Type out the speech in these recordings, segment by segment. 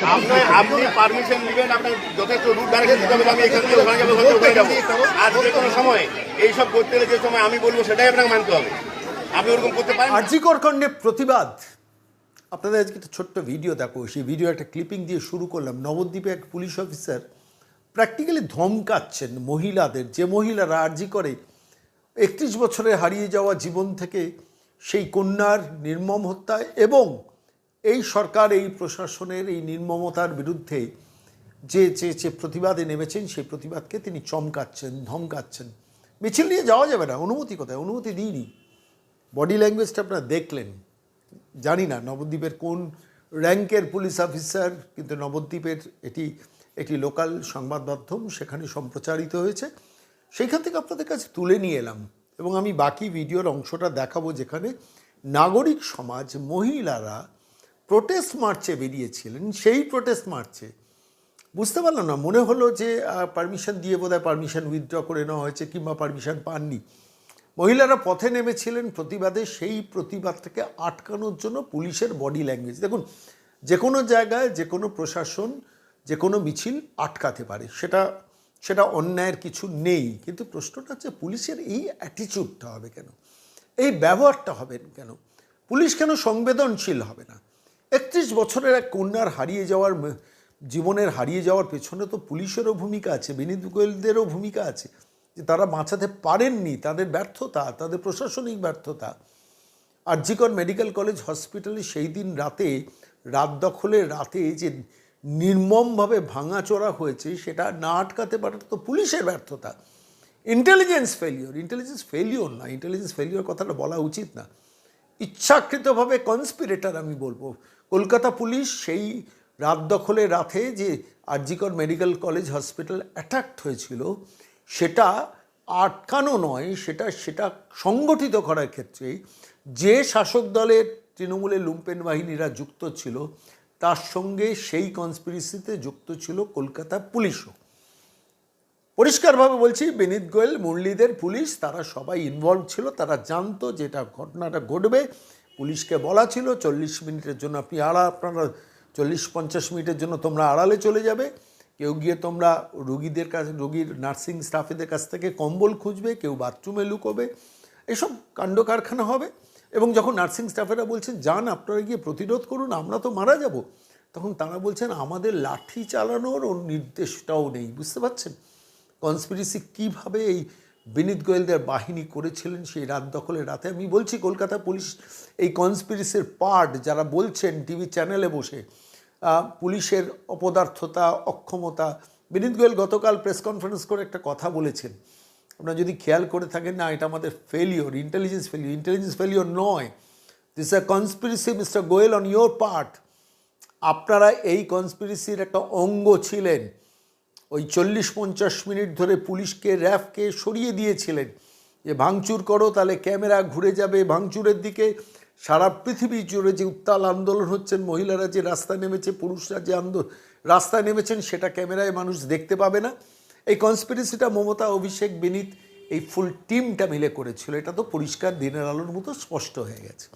আমি আর প্রতিবাদ। আপনাদের আজকে একটা ছোট্ট ভিডিও দেখো, সেই ভিডিও একটা ক্লিপিং দিয়ে শুরু করলাম। নবদ্বীপে এক পুলিশ অফিসার প্র্যাকটিক্যালি ধমকাচ্ছেন মহিলাদের, যে মহিলারা আরজি করে। একত্রিশ বছরে হারিয়ে যাওয়া জীবন থেকে সেই কন্যার নির্মম হত্যা এবং এই সরকার, এই প্রশাসনের এই নির্মমতার বিরুদ্ধে যে যে যে প্রতিবাদে নেমেছেন, সেই প্রতিবাদকে তিনি চমকাচ্ছেন, ধমকাচ্ছেন। মিছিল নিয়ে যাওয়া যাবে না, অনুমতি কোথায়? অনুমতি দিইনি। বডি ল্যাঙ্গুয়েজটা আপনারা দেখলেন। জানি না নবদ্বীপের কোন র্যাঙ্কের পুলিশ অফিসার, কিন্তু নবদ্বীপের এটি, একটি লোকাল সংবাদ মাধ্যম সেখানে সম্প্রচারিত হয়েছে। সেইখান থেকে আপনাদের কাছে তুলে নিয়ে এলাম এবং আমি বাকি ভিডিওর অংশটা দেখাবো যেখানে নাগরিক সমাজ, মহিলারা প্রোটেস্ট মার্চে বেরিয়েছিলেন, সেই প্রোটেস্ট মার্চে বুঝতে পারলাম না, মনে হলো যে পারমিশন দিয়ে বোধহয় পারমিশন উইথড্র করে নেওয়া হয়েছে কিংবা পারমিশন পাননি। মহিলারা পথে নেমেছিলেন, প্রতিবাদে সেই প্রতিবাদটাকে আটকানোর জন্য পুলিশের বডি ল্যাঙ্গুয়েজ দেখুন যে কোনো জায়গায় যে কোনো প্রশাসন যে কোনো মিছিল আটকাতে পারে, সেটা সেটা অন্যায়ের কিছু নেই। কিন্তু প্রশ্নটা হচ্ছে, পুলিশের এই অ্যাটিচিউডটা হবে কেন? এই ব্যবহারটা হবে কেন? পুলিশ কেন সংবেদনশীল হবে না? একত্রিশ বছরের এক কন্যার হারিয়ে যাওয়ার জীবনের হারিয়ে যাওয়ার পেছনে তো পুলিশেরও ভূমিকা আছে, বিনীত গোয়েলদেরও ভূমিকা আছে। যে তারা বাঁচাতে পারেননি, তাদের ব্যর্থতা, তাদের প্রশাসনিক ব্যর্থতা। আরজিকর মেডিকেল কলেজ হসপিটালে সেই দিন রাতে, রাত দখলের রাতে যে নির্মমভাবে ভাঙাচোরা হয়েছে, সেটা না আটকাতে পারে তো পুলিশের ব্যর্থতা। ইন্টেলিজেন্স ফেলিওর ইন্টেলিজেন্স ফেলিওর না ইন্টেলিজেন্স ফেলিওর কথাটা বলা উচিত না। ইচ্ছাকৃতভাবে কনস্পিরেটার আমি বলব। কলকাতা পুলিশ সেই রাত দখলে রাতে যে RG Kar medical college hospital attacked হয়েছিল, সেটা আটকানো নয়, সেটা সেটা সংগঠিত করার ক্ষেত্রে যে শাসক দলের তৃণমূলের লুম্পেন বাহিনীরা যুক্ত ছিল, তার সঙ্গে সেই কনস্পিরেসিতে যুক্ত ছিল কলকাতা পুলিশও। পরিষ্কারভাবে বলছি, বিনীত গোয়েল, মুরলীদের পুলিশ, তারা সবাই ইনভলভ ছিল, তারা জানতো যেটা ঘটনাটা ঘটবে। পুলিশকে বলা ছিল, চল্লিশ মিনিটের জন্য আপনি আড়া, আপনারা চল্লিশ, পঞ্চাশ মিনিটের জন্য তোমরা আড়ালে চলে যাবে। কেউ গিয়ে তোমরা রুগীদের কাছে, রুগীর নার্সিং স্টাফেদের কাছ থেকে কম্বল খুঁজবে, কেউ বাথরুমে লুকোবে, এসব কাণ্ড কারখানা হবে। এবং যখন নার্সিং স্টাফেরা বলছেন, যান, আপনারা গিয়ে প্রতিরোধ করুন, আমরা তো মারা যাব। তখন তারা বলছেন, আমাদের লাঠি চালানোর নির্দেশটাও নেই। বুঝতে পারছেন? কনস্পিরেসি কীভাবে এই বিনীত গোয়েলদের বাহিনী করেছিলেন সেই রাত দখলের রাতে। আমি বলছি, কলকাতা পুলিশ এই কনস্পিরেসির পার্ট যারা বলছেন টিভি চ্যানেলে বসে পুলিশের অপদার্থতা, অক্ষমতা, বিনীত গোয়েল গতকাল প্রেস কনফারেন্স করে একটা কথা বলেছেন। আপনারা যদি খেয়াল করে থাকেন, না, এটা আমাদের failure intelligence failure intelligence failure নয়। This a conspiracy mister Goyal on your part আপনারা এই কনস্পিরেসির একটা অঙ্গ ছিলেন। ওই চল্লিশ পঞ্চাশ মিনিট ধরে পুলিশকে, র্যাফকে সরিয়ে দিয়েছিলেন যে, ভাঙচুর করো, তাহলে ক্যামেরা ঘুরে যাবে ভাঙচুরের দিকে। সারা পৃথিবী জুড়ে যে উত্তাল আন্দোলন হচ্ছেন, মহিলারা যে রাস্তায় নেমেছে, পুরুষরা যে আন্দোলন রাস্তায় নেমেছেন, সেটা ক্যামেরায় মানুষ দেখতে পাবে না। এই কনস্পিরেসিটা মমতা, অভিষেক, বিনীত, এই ফুল টিমটা মিলে করেছিল। এটা তো পরিষ্কার দিনের আলোর মতো স্পষ্ট হয়ে গেছে।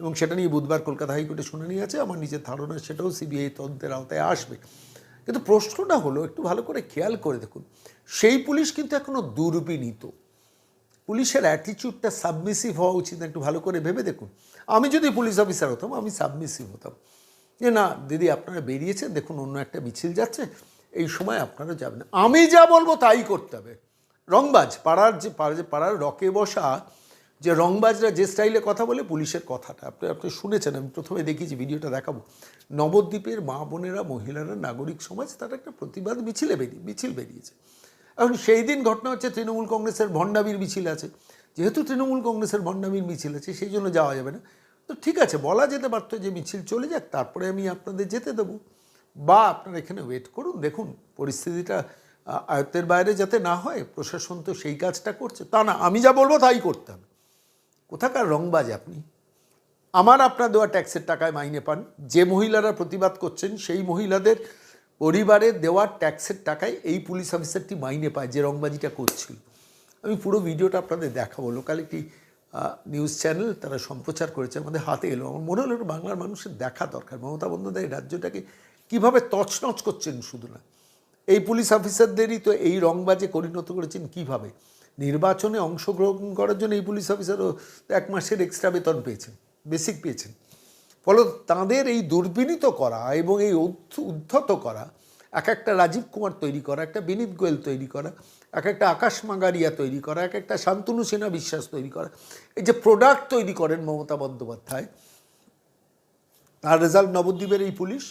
এবং সেটা নিয়ে বুধবার কলকাতা হাইকোর্টে শুনানি আছে। আমার নিজের ধারণা সেটাও সিবিআই তদন্তের আওতায় আসবে। কিন্তু প্রশ্নটা হলো, একটু ভালো করে খেয়াল করে দেখুন। সেই পুলিশ কিন্তু এখনও দুর্বিনীত। পুলিশের অ্যাটিচিউডটা সাবমিসিভ হওয়া উচিত একটু ভালো করে ভেবে দেখুন। আমি যদি পুলিশ অফিসার হতাম, আমি সাবমিসিভ হতাম। যে না, দিদি, আপনারা বেরিয়েছেন, দেখুন অন্য একটা মিছিল যাচ্ছে, এই সময় আপনারা যাবেন। আমি যা বলব তাই করতে হবে। রংবাজ, পাড়ার যে পাড়া- যে, পাড়ার রকে বসা যে রংবাজরা যে স্টাইলে কথা বলে পুলিশের কথাটা। আপনি আপনি শুনেছেন, আমি প্রথমে দেখিয়েছি ভিডিওটা দেখাবো। নবদ্বীপের মা বোনেরা, মহিলারা, নাগরিক সমাজ, তারা একটা প্রতিবাদ মিছিলে বেরিয়ে, মিছিল বেরিয়েছে। এখন সেই দিন ঘটনা হচ্ছে তৃণমূল কংগ্রেসের ভণ্ডামির মিছিল আছে। যেহেতু তৃণমূল কংগ্রেসের ভণ্ডামির মিছিল আছে, সেই জন্য যাওয়া যাবে না। তো ঠিক আছে, বলা যেতে পারতো যে মিছিল চলে যাক, তারপরে আমি আপনাদের যেতে দেবো। বা আপনারা এখানে ওয়েট করুন, দেখুন পরিস্থিতিটা আয়ত্তের বাইরে যাতে না হয়, প্রশাসন তো সেই কাজটা করছে। তা না, আমি যা বলব তাই করতে হবে। কোথাকার রংবাজ আপনি? আমার আপনার দেওয়া ট্যাক্সের টাকায় মাইনে পান। যে মহিলারা প্রতিবাদ করছেন, সেই মহিলাদের পরিবারে দেওয়া ট্যাক্সের টাকায় এই পুলিশ অফিসারটি মাইনে পায় যে রংবাজিটা করছিল। আমি পুরো ভিডিওটা আপনাদের দেখাবো। লোকাল একটি নিউজ চ্যানেল তারা সম্প্রচার করেছে, আমাদের হাতে এলো। আমার মনে হলো বাংলার মানুষের দেখা দরকার। মমতা বন্দ্যোপাধ্যায় রাজ্যটাকে কীভাবে তছনছ করছেন শুধু না। এই পুলিশ অফিসারদেরই তো এই রংবাজে পরিণত করেছেন কীভাবে? নির্বাচনে অংশগ্রহণ করার জন্য এই পুলিশ অফিসারও এক মাসের এক্সট্রা বেতন পেয়েছেন বেসিক পেয়েছেন। ফলত তাঁদের এই দুর্বিনীত করা এবং এই উদ্ধত করা, এক একটা রাজীব কুমার তৈরি করা, একটা বিনীত গোয়েল তৈরি করা, এক একটা আকাশ মাঙ্গারিয়া তৈরি করা, এক একটা শান্তনু সেনা বিশ্বাস তৈরি করা, এই যে প্রোডাক্ট তৈরি করেন মমতা বন্দ্যোপাধ্যায়, তার রেজাল্ট নবদ্বীপের এই পুলিশ।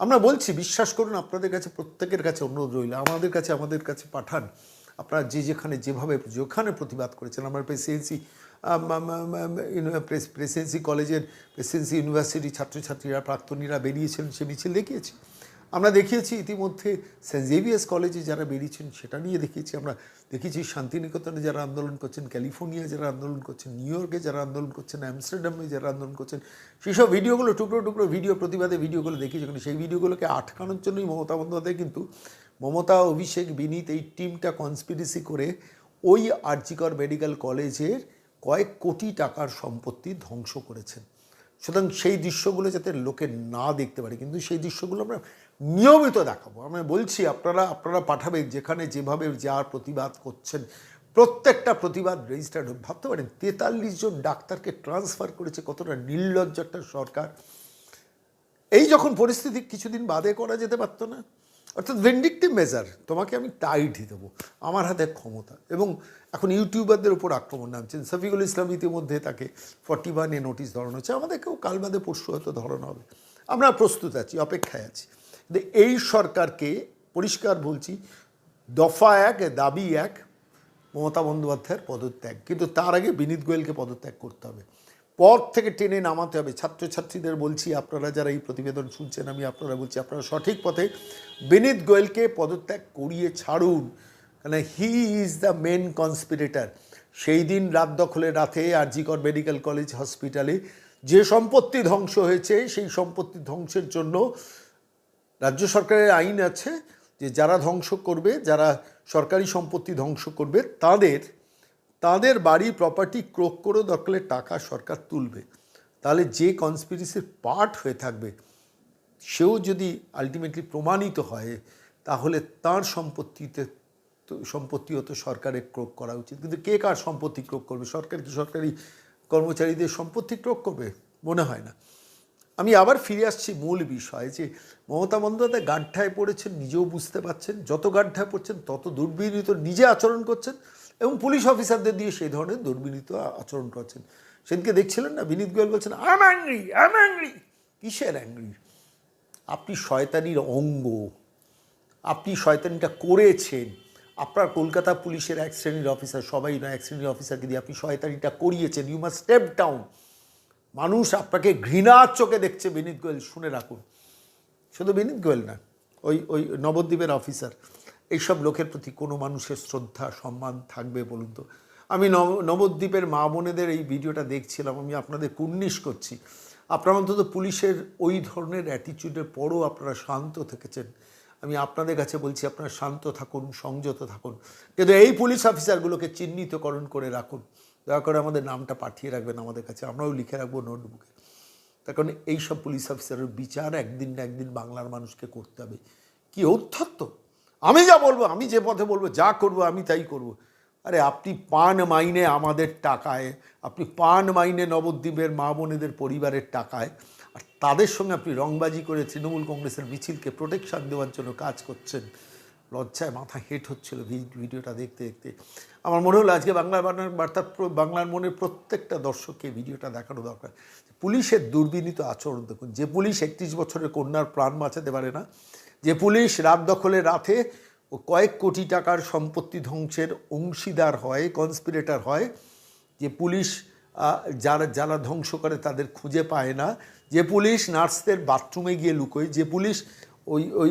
আমরা বলছি, বিশ্বাস করুন, আপনাদের কাছে প্রত্যেকের কাছে অনুরোধ রইল, আমাদের কাছে আমাদের কাছে পাঠান। আপনারা যে যেখানে যেভাবে যেখানে প্রতিবাদ করেছেন, আমরা প্রেসিডেন্সি প্রেসিডেন্সি কলেজের, প্রেসিডেন্সি ইউনিভার্সিটি ছাত্রছাত্রীরা, প্রাক্তনীরা বেরিয়েছেন, সে মিছিল দেখিয়েছি। আমরা দেখিয়েছি ইতিমধ্যে সেন্ট জেভিয়ার্স কলেজে যারা বেরিয়েছেন, সেটা নিয়ে দেখিয়েছি আমরা। দেখেছি শান্তিনিকেতনে যারা আন্দোলন করছেন ক্যালিফোর্নিয়া যারা আন্দোলন করছেন, নিউ ইয়র্কে যারা আন্দোলন করছেন, অ্যামস্টারডামে যারা আন্দোলন করছেন, সেসব ভিডিওগুলো, টুকরো টুকরো ভিডিও, প্রতিবাদে ভিডিওগুলো দেখিয়েছি। কিন্তু সেই ভিডিওগুলোকে আটকানোর জন্যই মমতা বন্দ্যোপাধ্যায় কিন্তু মমতা, অভিষেক, বিনীত এই টিমটা কনস্পিরেসি করে ওই আরজিকর মেডিকেল কলেজের কয়েক কোটি টাকার সম্পত্তি ধ্বংস করেছেন। সুতরাং সেই দৃশ্যগুলো যাতে লোকে না দেখতে পারে, কিন্তু সেই দৃশ্যগুলো আমরা নিয়মিত দেখাবো। আমি বলছি, আপনারা আপনারা পাঠাবেন, যেখানে যেভাবে যার প্রতিবাদ করছেন, প্রত্যেকটা প্রতিবাদ রেজিস্টার্ড ভাবতে পারেন, তেতাল্লিশ জন ডাক্তারকে ট্রান্সফার করেছে, কতটা নির্লজ্জ একটা সরকার। এই যখন পরিস্থিতি কিছুদিন বাদে করা যেতে পারতো না? অর্থাৎ ভেন্ডিকটিভ মেজার তোমাকে আমি টাইট দেবো আমার হাতে ক্ষমতা। এবং এখন ইউটিউবারদের উপর আক্রমণ নামছেন। শফিকুল ইসলাম ইতিমধ্যে তাকে ফর্টি ওয়ানে নোটিশ ধরানো হচ্ছে। আমাদেরকেও কাল বাদে পরশু হয়তো ধরানো হবে। আমরা প্রস্তুত আছি, অপেক্ষায় আছি। কিন্তু এই সরকারকে পরিষ্কার বলছি, দফা এক, দাবি এক, মমতা বন্দ্যোপাধ্যায়ের পদত্যাগ। কিন্তু তার আগে বিনীত গোয়েলকে পদত্যাগ করতে হবে। পর থেকে টেনে নামাতে হবে। ছাত্রছাত্রীদের বলছি, আপনারা যারা এই প্রতিবেদন শুনছেন, আমি আপনারা বলছি, আপনারা সঠিক পথে বিনীত গোয়েলকে পদত্যাগ করিয়ে ছাড়ুন। কেন he is the main conspirator সেই দিন রাত দখলে রাতে আরজিকর মেডিকেল কলেজ হসপিটালে যে সম্পত্তি ধ্বংস হয়েছে, সেই সম্পত্তি ধ্বংসের জন্য রাজ্য সরকারের আইন আছে যে যারা ধ্বংস করবে, যারা সরকারি সম্পত্তি ধ্বংস করবে, তাদের তাদের বাড়ি প্রপার্টি ক্রোক করে দরকারে টাকা সরকার তুলবে। তাহলে যে কনস্পিরেসির পার্ট হয়ে থাকবে, সেও যদি আলটিমেটলি প্রমাণিত হয়, তাহলে তার সম্পত্তিতে সম্পত্তিও তো সরকারের ক্রোক করা উচিত। কিন্তু কে কার সম্পত্তি ক্রোক করবে? সরকার কি সরকারি কর্মচারীদের সম্পত্তি ক্রোক করবে? মনে হয় না। আমি আবার ফিরে আসছি মূল বিষয় যে, মমতা বন্দ্যোপাধ্যায় গাড্ডায় পড়েছেন, নিজেও বুঝতে পারছেন। যত গাড্ডায় পড়ছেন, তত দুর্বিনীত নিজে আচরণ করছেন। এবং পুলিশ অফিসারদের দিয়ে সেই ধরনের দুর্বিনীত আচরণ করছেন। সেদিনকে দেখছিলেন না, বিনীত গোয়েল বলছেন আম অ্যাংরি আম অ্যাংরি কিসের অ্যাংরি আপনি শয়তানির অঙ্গ, আপনি শয়তানিটা করেছেন। আপনার কলকাতা পুলিশের এক শ্রেণির অফিসার, সবাই না এক শ্রেণির অফিসারকে দিয়ে আপনি শয়তানিটা করিয়েছেন। ইউ মাস্ট স্টেপ ডাউন মানুষ আপনাকে ঘৃণার চোখে দেখছে, বিনীত গোয়েল, শুনে রাখুন। শুধু বিনীত গোয়েল না, ওই ওই নবদ্বীপের অফিসার। এইসব লোকের প্রতি কোনো মানুষের শ্রদ্ধা, সম্মান থাকবে বলুন তো? আমি নব- নবদ্বীপের মা বোনেদের এই ভিডিওটা দেখছিলাম, আমি আপনাদের কুর্নিশ করছি। আপনারা অন্তত পুলিশের ওই ধরনের অ্যাটিচিউডের পরও আপনারা শান্ত থেকেছেন। আমি আপনাদের কাছে বলছি, আপনারা শান্ত থাকুন, সংযত থাকুন। কিন্তু এই পুলিশ অফিসারগুলোকে চিহ্নিতকরণ করে রাখুন। দয়া করে আমাদের নামটা পাঠিয়ে রাখবেন আমাদের কাছে, আমরাও লিখে রাখব নোটবুকে। তার কারণে এইসব পুলিশ অফিসারের বিচার একদিন না একদিন বাংলার মানুষকে করতে হবে। কি ঔদ্ধত্য আমি যা বলব, আমি যে পথে বলব, যা করব, আমি তাই করব। আরে আপনি পান মাইনে আমাদের টাকায়, আপনি পান মাইনে নবদ্বীপের মা বোনেদের পরিবারের টাকায়, আর তাদের সঙ্গে আপনি রংবাজি করে তৃণমূল কংগ্রেসের মিছিলকে প্রোটেকশন দেওয়ার জন্য কাজ করছেন। লজ্জায় মাথা হেট হচ্ছিল ভিডিওটা দেখতে দেখতে। আমার মনে হলো আজকে বাংলা বাংলার বার্তার বাংলার মনের প্রত্যেকটা দর্শককে ভিডিওটা দেখানো দরকার। পুলিশের দুর্বিনীত আচরণ দেখুন, যে পুলিশ একত্রিশ বছরের কন্যার প্রাণ বাঁচাতে পারে না যে পুলিশ রাত দখলে রাতে কয়েক কোটি টাকার সম্পত্তি ধ্বংসের অংশীদার হয় কনস্পিরেটার হয়, যে পুলিশ যারা যারা ধ্বংস করে তাদের খুঁজে পায় না। যে পুলিশ নার্সদের বাথরুমে গিয়ে লুকোয়, যে পুলিশ ওই ওই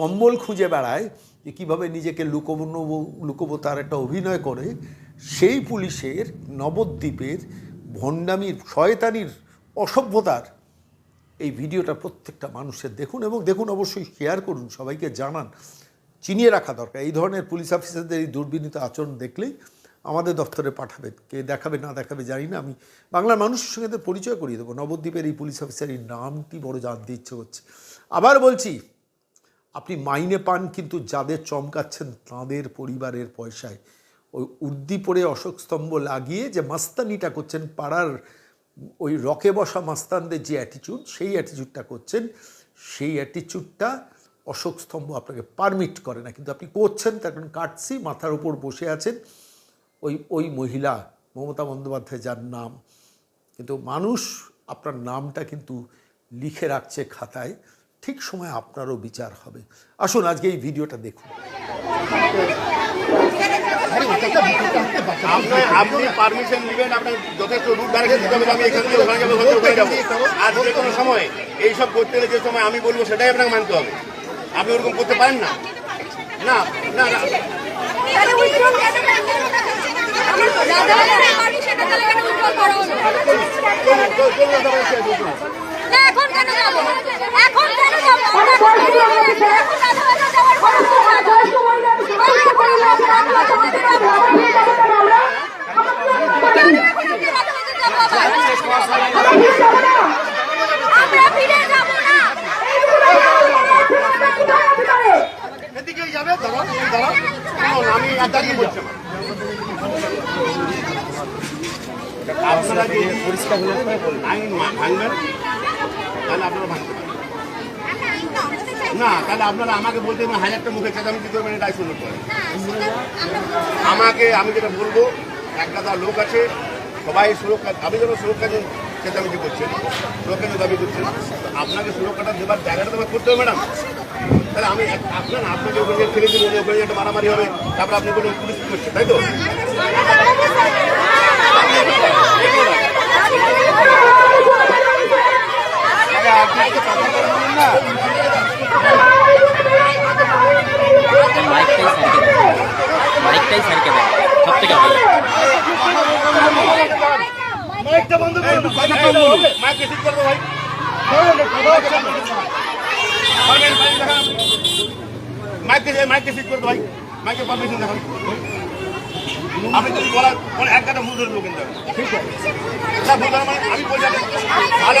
কম্বল খুঁজে বেড়ায়, যে কীভাবে নিজেকে লুকোবো লুকোবো তার একটা অভিনয় করে, সেই পুলিশের নবদ্বীপের ভণ্ডামির, শয়তানির অসভ্যতার এই ভিডিওটা প্রত্যেকটা মানুষের দেখুন এবং দেখুন অবশ্যই শেয়ার করুন, সবাইকে জানান। চিনিয়ে রাখা দরকার। এই ধরনের পুলিশ অফিসারদের এই দুর্বিনীত আচরণ দেখলেই আমাদের দপ্তরে পাঠাবেন। কে দেখাবে, না দেখাবে জানি না। আমি বাংলার মানুষের সঙ্গে পরিচয় করিয়ে দেবো। নবদ্বীপের এই পুলিশ অফিসারের নামটি বড় জানতে ইচ্ছে করছে। আবার বলছি, আপনি মাইনে পান, কিন্তু যাদের চমকাচ্ছেন তাদের পরিবারের পয়সায়। ওই উর্দি পরে অশোক স্তম্ভ লাগিয়ে যে মাস্তানিটা করছেন পাড়ার ওই রকে বসা মাস্তানদের যে অ্যাটিচিউড সেই অ্যাটিচিউডটা করছেন। সেই অ্যাটিচিউডটা অশোক স্তম্ভ আপনাকে পারমিট করে না। কিন্তু আপনি করছেন, তার কারণ কাটছি, মাথার উপর বসে আছেন। ওই ওই মহিলা, মমতা বন্দ্যোপাধ্যায় যার নাম। কিন্তু মানুষ আপনার নামটা কিন্তু লিখে রাখছে খাতায়। ঠিক সময় আপনারও বিচার হবে। আসুন আজকে এই ভিডিওটা দেখুন। আপনার আপনি পারমিশন নেবেন আপনার যথেষ্ট রুট ডাইরেকশন দিতে হবে আমি এখান থেকে ওখানে যাব ওখানে যাব। আজ যে কোনো সময় এইসব করতে গেলে যে সময় আমি বলব সেটাই আপনাকে মানতে হবে। আপনি ওরকম করতে পারেন না? না না না। এখন কেন যাব? এখন কেন যাব? আপনারা যে আইন মা- ভাঙবেন তাহলে আপনারা ভাঙতে পারেন না তাহলে আপনারা আমাকে বলতে হাজারটা মুখে চেঁচামেচি করবেন এটা শুনুন আমাকে আমি যেটা বলব এক গাদা লোক আছে সবাই সুরক্ষা আমি যেন সুরক্ষা চেঁচামেচি করছেন সুরক্ষা দাবি করছেন আপনাকে সুরক্ষাটা দেবার জায়গাটা তোমার করতে হবে ম্যাডাম। তাহলে আমি আপনার আপনাকে ওখানে ছেড়ে দিন ওখানে একটা মারামারি হবে তারপর আপনি কোনো পুলিশ করছেন তাই তো? মাইকটাই সারকে দেয় মাইকটাই সারকে দেয় সব থেকে ভালো মাইকে ঠিক করব ভাই মাইকে মাইকে করব ভাই মাইকে পারমিশন দেখান আপনি যদি বলার বলে এক কাটা ভুল ধরবো কিন্তু আমি। ঠিক আছে না ভুল মানে আমি বলছি ভালো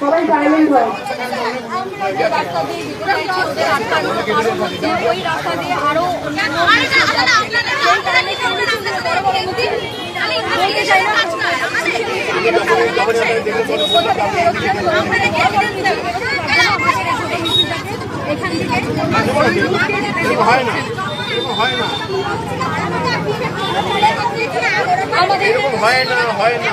সবাই এরকম হয়। না হয় না আমাদের হয় না। হয় না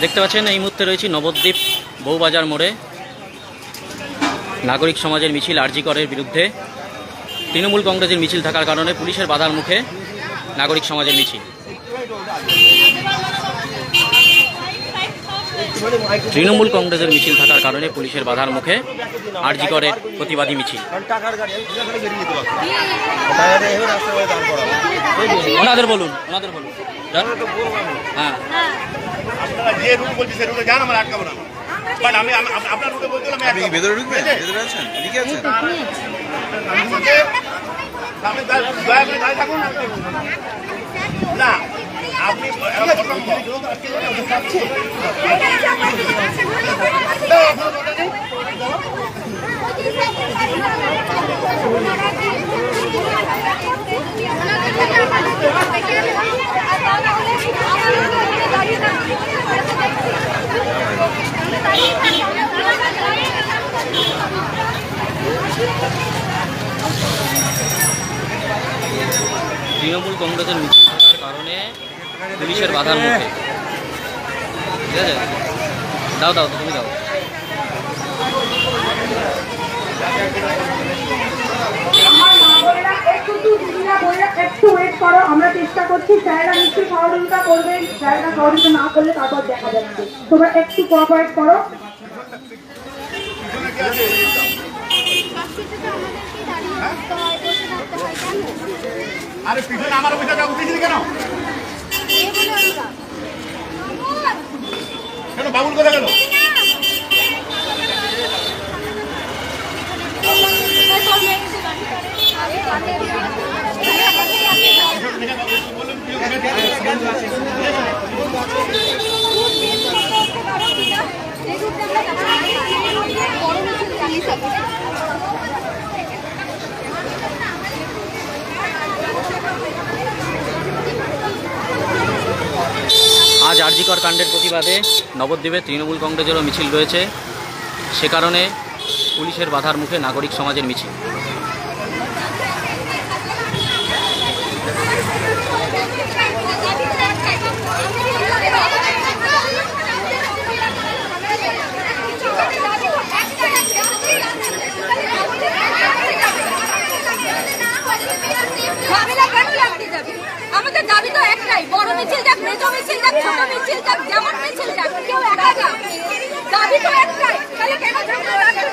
দেখতে পাচ্ছেন এই মুহূর্তে রয়েছি নবদ্বীপ বউবাজার মোড়ে। নাগরিক সমাজের মিছিল আরজি করের বিরুদ্ধে। তৃণমূল কংগ্রেসের মিছিল থাকার কারণে পুলিশের বাধার মুখে নাগরিক সমাজের মিছিল। তৃণমূল কংগ্রেসের মিছিল থাকার কারণে পুলিশের বাধার মুখে আরজি করের প্রতিবাদী মিছিল। ওনাদের বলুন ওনাদের বলুন। হ্যাঁ। আপনারা যে রুট বলছি সে রুটে যান, আমার আটকাবো না। বাট আমি আমি- আপ- আপনার রুটে বলতে আমি আপনি কি ভেতরে ঢুকবেন? ভেতরে আছেন? এদিকে আছেন? আপনি দয়া করে দাঁড়িয়ে থাকুন না আপনি তৃণমূল কংগ্রেসের মিছিল থাকার কারণে পুলিশের বাধার মুখে। ঠিক আছে? দাও দাও, তুমি দাও। একটু একটু ওয়েট করো আমরা চেষ্টা করছি। স্যারেরা নিশ্চয়ই সহযোগিতা করবেন স্যারেরা সহযোগিতা না করলে তারপর দেখা যাচ্ছে তোমরা একটু কোঅপারেট করো। আরে পিছনে আমার অফিসে উঠেছিলি কেন? কেন বাবুল কোথায় গেল আজ আরজিকর প্রতিবাদে নবদ্বীপে তৃণমূল কংগ্রেসেরও মিছিল রয়েছে। সে কারণে পুলিশের বাধার মুখে নাগরিক সমাজের মিছিল। ঝামেলা কেন লাগতে যাবে? আমাদের দাবি তো একটাই, বড় মিছিল যাক, মেজো মিছিল যাক, ছোট মিছিল যাক, যেমন মিছিল যাক, কেউ একা যাক। দাবি তো একটাই, তাহলে কেন ঝামেলা লাগতে